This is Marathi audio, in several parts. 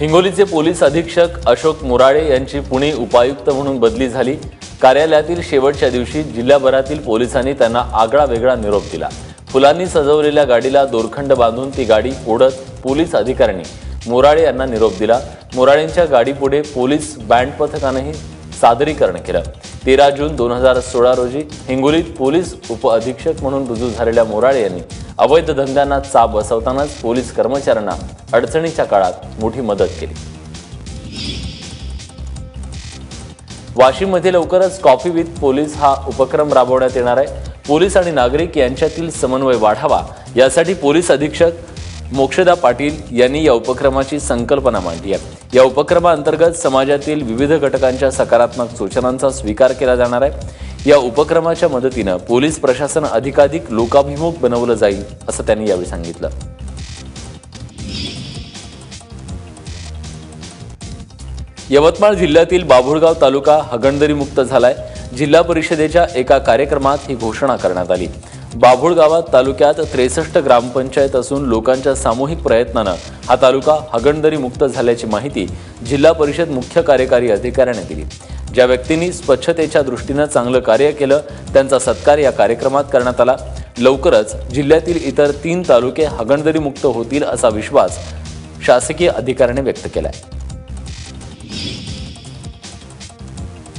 हिंगोलीचे पोलीस अधीक्षक अशोक मोराळे यांची पुणे उपायुक्त म्हणून बदली झाली. कार्यालयातील शेवटच्या दिवशी जिल्ह्याभरातील पोलिसांनी त्यांना आगळा वेगळा निरोप दिला. फुलांनी सजवलेल्या गाडीला दोरखंड बांधून ती गाडी ओढत पोलीस अधिकाऱ्यांनी मोराळे यांना निरोप दिला. मोराळेंच्या गाडीपुढे पोलीस बँड पथकानंही सादरीकरण केलं. तेरा जून दोन हजार सोळा रोजी हिंगोलीत पोलीस उपअधीक्षक म्हणून रुजू झालेल्या मोराळे यांनी अवैध धंद्यांना चाप बसवतानाच पोलीस कर्मचाऱ्यांना अडचणीच्या काळात मोठी मदत केली. वाशिममध्ये लवकरच कॉफी विथ पोलीस हा उपक्रम राबवण्यात येणार आहे. पोलीस आणि नागरिक यांच्यातील समन्वय वाढावा यासाठी पोलीस अधीक्षक मोक्षदा पाटील यांनी या उपक्रमाची संकल्पना मांडली आहे. या उपक्रमाअंतर्गत समाजातील विविध घटकांच्या सकारात्मक सूचनांचा स्वीकार केला जाणार आहे. या उपक्रमाच्या मदतीनं पोलीस प्रशासन अधिकाधिक लोकाभिमुख बनवलं जाईल असं त्यांनी यावेळी सांगितलं. यवतमाळ जिल्ह्यातील बाभुळगाव तालुका हगणदरी मुक्त झालाय. जिल्हा परिषदेच्या एका कार्यक्रमात ही घोषणा करण्यात आली. बाभुळ गावात तालुक्यात त्रेसष्ट ग्रामपंचायत असून लोकांच्या सामूहिक प्रयत्नानं हा तालुका हगणदरी मुक्त झाल्याची माहिती जिल्हा परिषद मुख्य कार्यकारी अधिकाऱ्याने दिली. ज्या व्यक्तींनी स्वच्छतेच्या दृष्टीनं चांगलं कार्य केलं त्यांचा सत्कार या कार्यक्रमात करण्यात आला. लवकरच जिल्ह्यातील इतर तीन तालुके हगणदरीमुक्त होतील असा विश्वास शासकीय अधिकाऱ्याने व्यक्त केलाय.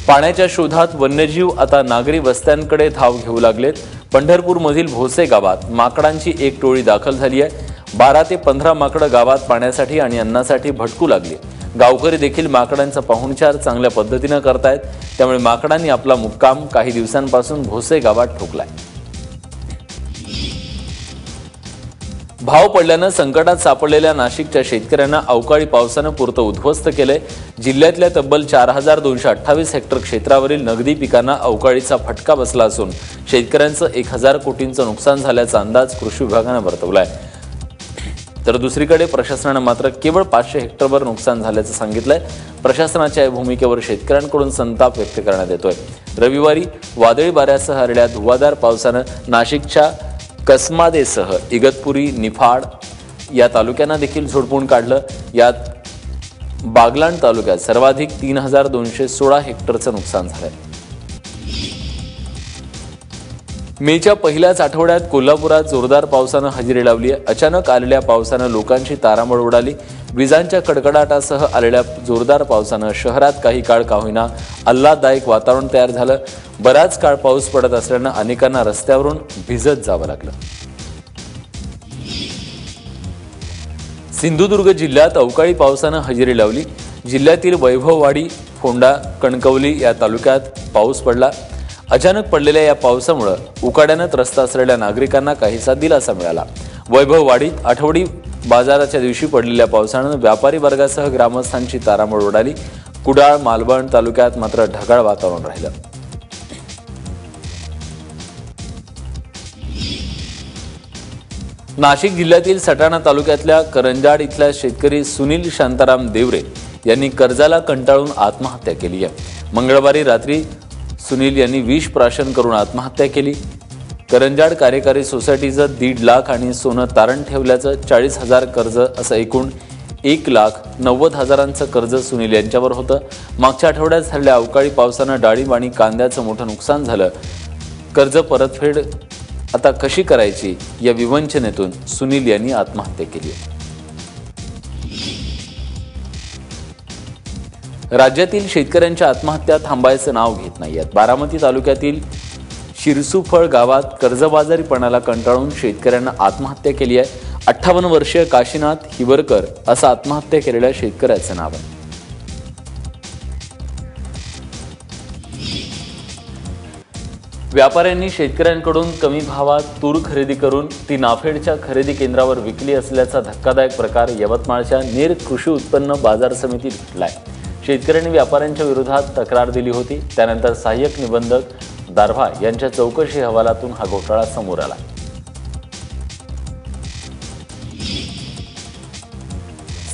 पाण्याच्या शोधात वन्यजीव आता नागरी वस्त्यांकडे धाव घेऊ लागलेत. पंढरपूरमधील भोसे गावात माकडांची एक टोळी दाखल झाली आहे. बारा ते पंधरा माकडं गावात पाण्यासाठी आणि अन्नासाठी भटकू लागली. गावकरी देखील माकडांचा पाहुणचार चांगल्या पद्धतीनं करतायत. त्यामुळे माकडांनी आपला मुक्काम काही दिवसांपासून भोसे गावात ठोकलाय. भाव पडल्यानं संकटात सापडलेल्या नाशिकच्या शेतकऱ्यांना अवकाळी पावसानं पुरतं उद्ध्वस्त केलंय. जिल्ह्यातल्या तब्बल चार हजार दोनशे अठ्ठावीस हेक्टर क्षेत्रावरील नगदी पिकांना अवकाळीचा फटका बसला असून शेतकऱ्यांचं एक हजार कोटींचं नुकसान झाल्याचा अंदाज कृषी विभागानं वर्तवलाय. तर दुसरीकडे प्रशासनानं मात्र केवळ पाचशे हेक्टरवर नुकसान झाल्याचं सांगितलंय. प्रशासनाच्या या भूमिकेवर शेतकऱ्यांकडून संताप व्यक्त करण्यात येतोय. रविवारी वादळी वाऱ्यासह आलेल्या धुवाधार पावसानं नाशिकच्या कसमादेसह इगतपुरी निफाड या तालुक्यांना देखील झोडपून काढलं. यात बागलाण तालुक्यात सर्वाधिक तीन हजार दोनशे सोळा हेक्टरचं नुकसान झालंय. मेच्या पहिल्याच आठवड्यात कोल्हापुरात जोरदार पावसानं हजेरी लावली. आहे अचानक आलेल्या पावसानं लोकांची तारांबळ उडाली. विजांच्या कडकडाटासह आलेल्या जोरदार पावसानं शहरात काही काळ का होईना आल्हाददायक वातावरण तयार झालं. बराच काळ पाऊस पडत असल्यानं अनेकांना रस्त्यावरून भिजत जावं लागलं. सिंधुदुर्ग जिल्ह्यात अवकाळी पावसानं हजेरी लावली. जिल्ह्यातील वैभववाडी फोंडा कणकवली या तालुक्यात पाऊस पडला. अचानक पडलेल्या या पावसामुळे उकाड्यानं त्रस्त असलेल्या नागरिकांना काहीसा दिलासा मिळाला. वैभववाडीत आठवडी बाजाराच्या दिवशी पडलेल्या पावसानं व्यापारी वर्गासह ग्रामस्थांची तारांबळ उडाली कुडाळ मालवण तालुक्यात मात्र ढगाळ वातावरण राहिलं. नाशिक जिल्ह्यातील सटाणा तालुक्यातल्या करंजाड इथल्या शेतकरी सुनील शांताराम देवरे यांनी कर्जाला कंटाळून आत्महत्या केली आहे. मंगळवारी रात्री सुनील यांनी विष प्राशन करून आत्महत्या केली. करंजाड कार्यकारी सोसायटीचं दीड लाख आणि सोनं तारण ठेवल्याचं चाळीस हजार कर्ज असं एकूण एक लाख नव्वद हजारांचं कर्ज सुनील यांच्यावर होतं. मागच्या आठवड्यात झालेल्या अवकाळी पावसानं डाळिंब आणि कांद्याचं मोठं नुकसान झालं. कर्ज परतफेड आता कशी करायची या विवंचनेतून सुनील यांनी आत्महत्या केली राज्यातील शेतकऱ्यांच्या आत्महत्या थांबायचं नाव घेत नाहीयेत बारामती तालुक्यातील शिरसूफळ गावात कर्जबाजारीपणाला कंटाळून शेतकऱ्यांना आत्महत्या केली आहे. अठ्ठावन्न वर्षीय काशीनाथ हिवरकर असं आत्महत्या केलेल्या शेतकऱ्याचं नाव आहे. व्यापाऱ्यांनी शेतकऱ्यांकडून कमी भावात तूर खरेदी करून ती नाफेडच्या खरेदी केंद्रावर विकली असल्याचा धक्कादायक प्रकार यवतमाळच्या नेर कृषी उत्पन्न बाजार समितीत घडलाय. शेतकऱ्यांनी व्यापाऱ्यांच्या विरोधात तक्रार दिली होती. त्यानंतर सहाय्यक निबंधक दारव्हा यांच्या चौकशी अहवालातून हा घोटाळा समोर आला.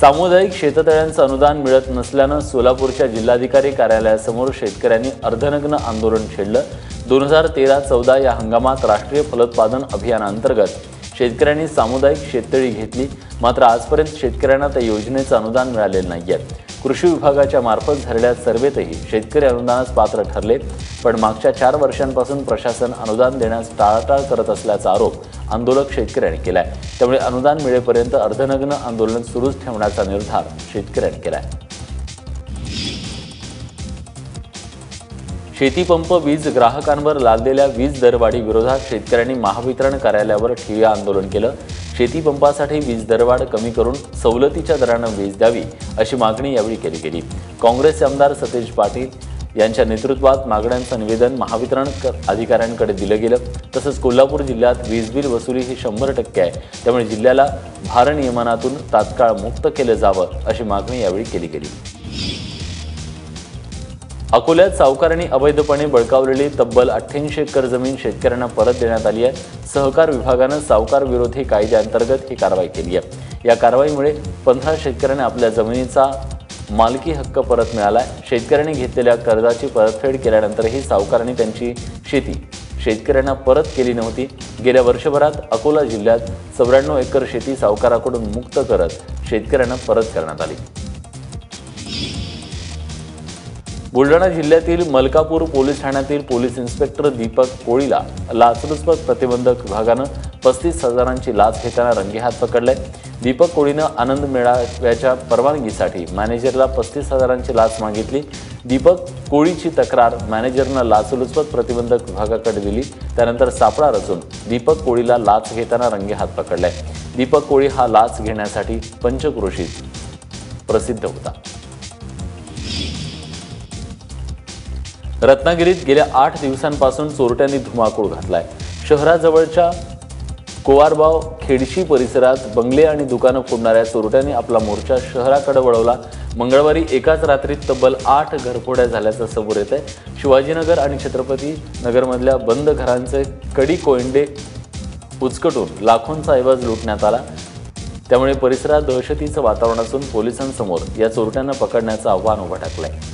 सामुदायिक शेततळ्यांचं अनुदान मिळत नसल्यानं सोलापूरच्या जिल्हाधिकारी कार्यालयासमोर शेतकऱ्यांनी अर्धनग्न आंदोलन छेडलं. दोन हजार तेरा चौदा या हंगामात राष्ट्रीय फलोत्पादन अभियानांतर्गत शेतकऱ्यांनी सामुदायिक शेततळी घेतली. मात्र आजपर्यंत शेतकऱ्यांना त्या योजनेचं अनुदान मिळालेलं नाही आहे कृषी विभागाच्या मार्फत झालेल्या सर्वेतही शेतकरी अनुदानास पात्र ठरले पण मागच्या चार वर्षांपासून प्रशासन अनुदान देण्यास टाळाटाळ करत असल्याचा आरोप आंदोलक शेतकऱ्यांनी केला आहे त्यामुळे अनुदान मिळेपर्यंत अर्धनग्न आंदोलन सुरूच ठेवण्याचा निर्धार शेतकऱ्यांनी केला आहे शेतीपंप वीज ग्राहकांवर लादलेल्या वीज दरवाढी विरोधात शेतकऱ्यांनी महावितरण कार्यालयावर ठिय्या आंदोलन केलं. शेतीपंपासाठी वीज दरवाढ कमी करून सवलतीच्या दरानं वीज द्यावी अशी मागणी यावेळी केली गेली. काँग्रेसचे आमदार सतेज पाटील यांच्या नेतृत्वात मागण्यांचं निवेदन महावितरण अधिकाऱ्यांकडे दिलं गेलं. तसंच कोल्हापूर जिल्ह्यात वीज बिल वसुली ही शंभर टक्के आहे. त्यामुळे जिल्ह्याला भारनियमनातून तात्काळ मुक्त केलं जावं अशी मागणी यावेळी केली गेली. अकोल्यात सावकारांनी अवैधपणे बळकावलेली तब्बल अठ्ठ्याऐंशी एकर जमीन शेतकऱ्यांना परत देण्यात आली आहे. सहकार विभागानं सावकार विरोधी कायद्याअंतर्गत ही कारवाई केली आहे. या कारवाईमुळे पंधरा शेतकऱ्यांना आपल्या जमिनीचा मालकी हक्क परत मिळाला आहे शेतकऱ्यांनी घेतलेल्या कर्जाची परतफेड केल्यानंतरही सावकारांनी त्यांची शेती शेतकऱ्यांना परत केली नव्हती. गेल्या वर्षभरात अकोला जिल्ह्यात चौऱ्याण्णव एकर शेती सावकाराकडून मुक्त करत शेतकऱ्यांना परत करण्यात आली. बुलढाणा जिल्ह्यातील मलकापूर पोलीस ठाण्यातील पोलीस इन्स्पेक्टर दीपक कोळीला लाचलुचपत प्रतिबंधक विभागानं पस्तीस हजारांची लाच घेताना रंगेहात पकडलंय दीपक कोळीनं आनंद मेळाव्याच्या परवानगीसाठी मॅनेजरला पस्तीस हजारांची लाच मागितली. दीपक कोळीची तक्रार मॅनेजरनं लाचलुचपत प्रतिबंधक विभागाकडे दिली. त्यानंतर सापळा रचून दीपक कोळीला लाच घेताना रंगेहात पकडलाय दीपक कोळी हा लाच घेण्यासाठी पंचक्रोशीत प्रसिद्ध होता. रत्नागिरीत गेल्या आठ दिवसांपासून चोरट्यांनी धुमाकूळ घातलाय. शहराजवळच्या कोवारबाव खेडशी परिसरात बंगले आणि दुकानं फोडणाऱ्या चोरट्यांनी आपला मोर्चा शहराकडे वळवला. मंगळवारी एकाच रात्रीत तब्बल आठ घरफोड्या झाल्याचं समोर येत आहे शिवाजीनगर आणि छत्रपती नगरमधल्या बंद घरांचे कडी कोयंडे उचकटून लाखोंचा ऐवज लुटण्यात आला. त्यामुळे परिसरात दहशतीचं वातावरण असून पोलिसांसमोर या चोरट्यांना पकडण्याचं आव्हान उभं टाकलं आहे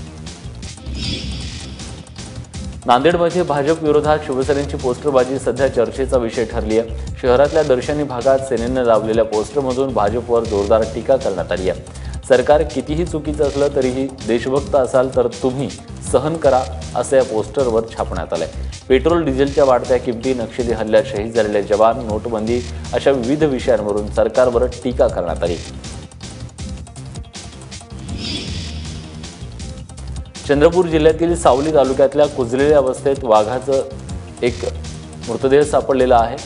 नांदेडमध्ये भाजप विरोधात शिवसेनेची पोस्टरबाजी सध्या चर्चेचा विषय ठरली आहे. शहरातल्या दर्शनी भागात सेनेनं लावलेल्या पोस्टरमधून भाजपवर जोरदार टीका करण्यात आली आहे. सरकार कितीही चुकीचं असलं तरीही देशभक्त असाल तर तुम्ही सहन करा असं या पोस्टरवर छापण्यात आलंय. पेट्रोल डिझेलच्या वाढत्या किमती नक्षली हल्ल्यात शहीद झालेले जवान नोटबंदी अशा विविध विषयांवरून सरकारवर टीका करण्यात आली. चंद्रपूर जिल्ह्यातील सावली तालुक्यातल्या कुजलेल्या अवस्थेत वाघाचं एक मृतदेह सापडलेला आहे.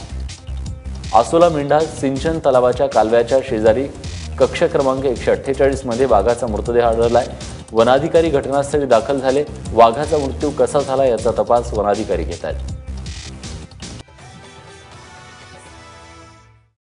आसोला मेंढा सिंचन तलावाच्या कालव्याच्या शेजारी कक्ष क्रमांक एकशे अठ्ठेचाळीसमध्ये वाघाचा मृतदेह आढळला आहे वनाधिकारी घटनास्थळी दाखल झाले. वाघाचा मृत्यू कसा झाला याचा तपास वनाधिकारी घेत आहेत.